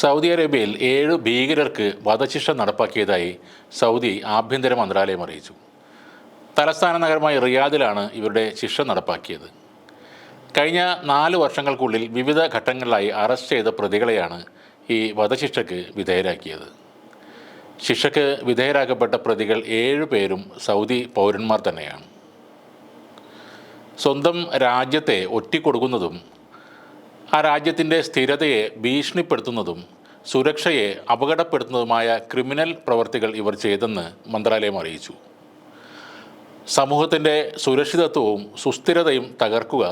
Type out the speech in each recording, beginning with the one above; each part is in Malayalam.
സൗദി അറേബ്യയിൽ ഏഴ് ഭീകരർക്ക് വധശിക്ഷ നടപ്പാക്കിയതായി സൗദി ആഭ്യന്തര മന്ത്രാലയം അറിയിച്ചു. തലസ്ഥാന നഗരമായ റിയാദിലാണ് ഇവരുടെ ശിക്ഷ നടപ്പാക്കിയത്. കഴിഞ്ഞ നാല് വർഷങ്ങൾക്കുള്ളിൽ വിവിധ ഘട്ടങ്ങളിലായി അറസ്റ്റ് ചെയ്ത പ്രതികളെയാണ് ഈ വധശിക്ഷയ്ക്ക് വിധേയരാക്കിയത്. ശിക്ഷയ്ക്ക് വിധേയരാക്കപ്പെട്ട പ്രതികൾ ഏഴ് പേരും സൗദി പൗരന്മാർ തന്നെയാണ്. സ്വന്തം രാജ്യത്തെ ഒറ്റിക്കൊടുക്കുന്നതും ആ രാജ്യത്തിന്റെ സ്ഥിരതയെ ഭീഷണിപ്പെടുത്തുന്നതും സുരക്ഷയെ അപകടപ്പെടുത്തുന്നതുമായ ക്രിമിനൽ പ്രവർത്തികൾ ഇവർ ചെയ്തെന്ന് മന്ത്രാലയം അറിയിച്ചു. സമൂഹത്തിന്റെ സുരക്ഷിതത്വവും സുസ്ഥിരതയും തകർക്കുക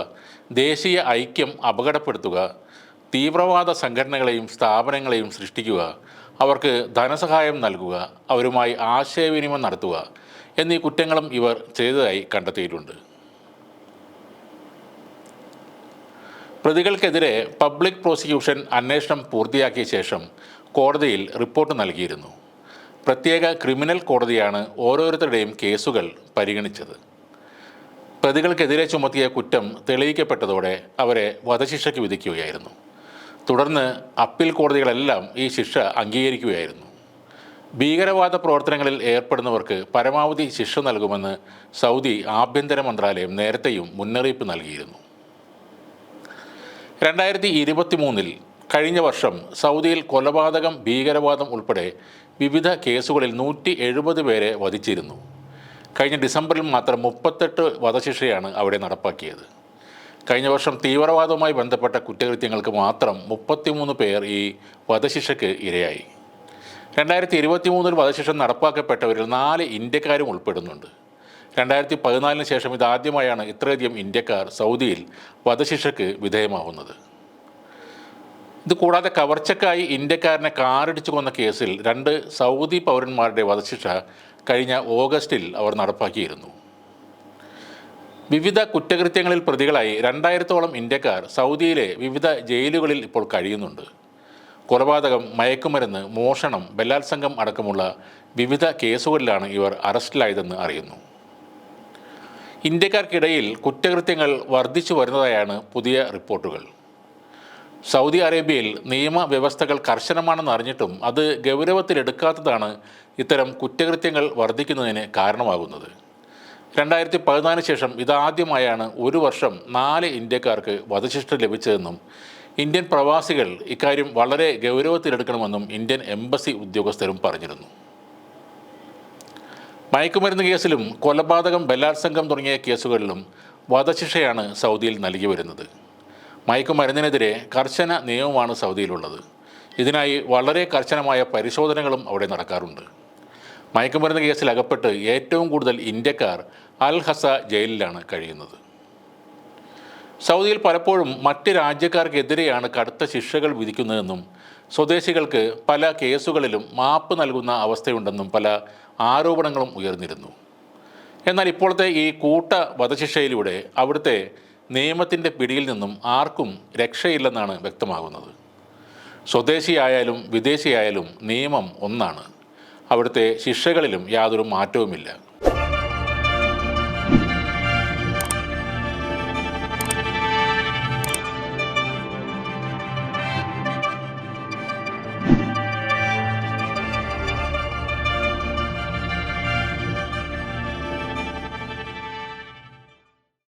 ദേശീയ ഐക്യം അപകടപ്പെടുത്തുക തീവ്രവാദ സംഘടനകളെയും സ്ഥാപനങ്ങളെയും സൃഷ്ടിക്കുക അവർക്ക് ധനസഹായം നൽകുക അവരുമായി ആശയവിനിമയം നടത്തുക എന്നീ കുറ്റങ്ങളും ഇവർ ചെയ്തതായി കണ്ടെത്തിയിട്ടുണ്ട്. പ്രതികൾക്കെതിരെ പബ്ലിക് പ്രോസിക്യൂഷൻ അന്വേഷണം പൂർത്തിയാക്കിയ ശേഷം കോടതിയിൽ റിപ്പോർട്ട് നൽകിയിരുന്നു. പ്രത്യേക ക്രിമിനൽ കോടതിയാണ് ഓരോരുത്തരുടെയും കേസുകൾ പരിഗണിച്ചത്. പ്രതികൾക്കെതിരെ ചുമത്തിയ കുറ്റം തെളിയിക്കപ്പെട്ടതോടെ അവരെ വധശിക്ഷയ്ക്ക് വിധിക്കുകയായിരുന്നു. തുടർന്ന് അപ്പീൽ കോടതികളെല്ലാം ഈ ശിക്ഷ അംഗീകരിക്കുകയായിരുന്നു. ഭീകരവാദ പ്രവർത്തനങ്ങളിൽ ഏർപ്പെടുന്നവർക്ക് പരമാവധി ശിക്ഷ നൽകുമെന്ന് സൗദി ആഭ്യന്തര മന്ത്രാലയം നേരത്തെയും മുന്നറിയിപ്പ് നൽകിയിരുന്നു. രണ്ടായിരത്തി ഇരുപത്തി മൂന്നിൽ കഴിഞ്ഞ വർഷം സൗദിയിൽ കൊലപാതകം ഭീകരവാദം ഉൾപ്പെടെ വിവിധ കേസുകളിൽ നൂറ്റി എഴുപത് പേരെ വധിച്ചിരുന്നു. കഴിഞ്ഞ ഡിസംബറിൽ മാത്രം മുപ്പത്തെട്ട് വധശിക്ഷയാണ് അവിടെ നടപ്പാക്കിയത്. കഴിഞ്ഞ വർഷം തീവ്രവാദവുമായി ബന്ധപ്പെട്ട കുറ്റകൃത്യങ്ങൾക്ക് മാത്രം മുപ്പത്തിമൂന്ന് പേർ ഈ വധശിക്ഷയ്ക്ക് ഇരയായി. രണ്ടായിരത്തി ഇരുപത്തി മൂന്നിൽ വധശിക്ഷ നടപ്പാക്കപ്പെട്ടവരിൽ നാല് ഇന്ത്യക്കാരും ഉൾപ്പെടുന്നുണ്ട്. രണ്ടായിരത്തി പതിനാലിന് ശേഷം ഇതാദ്യമായാണ് ഇത്രയധികം ഇന്ത്യക്കാർ സൗദിയിൽ വധശിക്ഷയ്ക്ക് വിധേയമാവുന്നത്. ഇത് കൂടാതെ കവർച്ചക്കായി ഇന്ത്യക്കാരനെ കാറിടിച്ചു കൊന്ന കേസിൽ രണ്ട് സൗദി പൗരന്മാരുടെ വധശിക്ഷ കഴിഞ്ഞ ഓഗസ്റ്റിൽ അവർ നടപ്പാക്കിയിരുന്നു. വിവിധ കുറ്റകൃത്യങ്ങളിൽ പ്രതികളായി രണ്ടായിരത്തോളം ഇന്ത്യക്കാർ സൗദിയിലെ വിവിധ ജയിലുകളിൽ ഇപ്പോൾ കഴിയുന്നുണ്ട്. കൊലപാതകം മയക്കുമരുന്ന് മോഷണം ബലാത്സംഗം അടക്കമുള്ള വിവിധ കേസുകളിലാണ് ഇവർ അറസ്റ്റിലായതെന്ന് അറിയുന്നു. ഇന്ത്യക്കാർക്കിടയിൽ കുറ്റകൃത്യങ്ങൾ വർദ്ധിച്ചു വരുന്നതായാണ് പുതിയ റിപ്പോർട്ടുകൾ. സൗദി അറേബ്യയിൽ നിയമവ്യവസ്ഥകൾ കർശനമാണെന്ന് അറിഞ്ഞിട്ടും അത് ഗൗരവത്തിലെടുക്കാത്തതാണ് ഇത്തരം കുറ്റകൃത്യങ്ങൾ വർദ്ധിക്കുന്നതിന് കാരണമാകുന്നത്. രണ്ടായിരത്തി പതിനാലിന് ശേഷം ഇതാദ്യമായാണ് ഒരു വർഷം നാല് ഇന്ത്യക്കാർക്ക് വധശിക്ഷ ലഭിച്ചതെന്നും ഇന്ത്യൻ പ്രവാസികൾ ഇക്കാര്യം വളരെ ഗൗരവത്തിലെടുക്കണമെന്നും ഇന്ത്യൻ എംബസി ഉദ്യോഗസ്ഥരും പറഞ്ഞിരുന്നു. മയക്കുമരുന്ന് കേസിലും കൊലപാതകം ബലാത്സംഗം തുടങ്ങിയ കേസുകളിലും വധശിക്ഷയാണ് സൗദിയിൽ നൽകി വരുന്നത്. മയക്കുമരുന്നിനെതിരെ കർശന നിയമമാണ് സൗദിയിലുള്ളത്. ഇതിനായി വളരെ കർശനമായ പരിശോധനകളും അവിടെ നടക്കാറുണ്ട്. മയക്കുമരുന്ന് കേസിൽ അകപ്പെട്ട് ഏറ്റവും കൂടുതൽ ഇന്ത്യക്കാർ അൽ ഹസ ജയിലിലാണ് കഴിയുന്നത്. സൗദിയിൽ പലപ്പോഴും മറ്റ് രാജ്യക്കാർക്കെതിരെയാണ് കടുത്ത ശിക്ഷകൾ വിധിക്കുന്നതെന്നും സ്വദേശികൾക്ക് പല കേസുകളിലും മാപ്പ് നൽകുന്ന അവസ്ഥയുണ്ടെന്നും പല ആരോപണങ്ങളും ഉയർന്നിരുന്നു. എന്നാൽ ഇപ്പോഴത്തെ ഈ കൂട്ട വധശിക്ഷയിലൂടെ അവിടുത്തെ നിയമത്തിന്റെ പിടിയിൽ നിന്നും ആർക്കും രക്ഷയില്ലെന്നാണ് വ്യക്തമാകുന്നത്. സ്വദേശിയായാലും വിദേശിയായാലും നിയമം ഒന്നാണ്. അവിടുത്തെ ശിക്ഷകളിലും യാതൊരു മാറ്റവുമില്ല.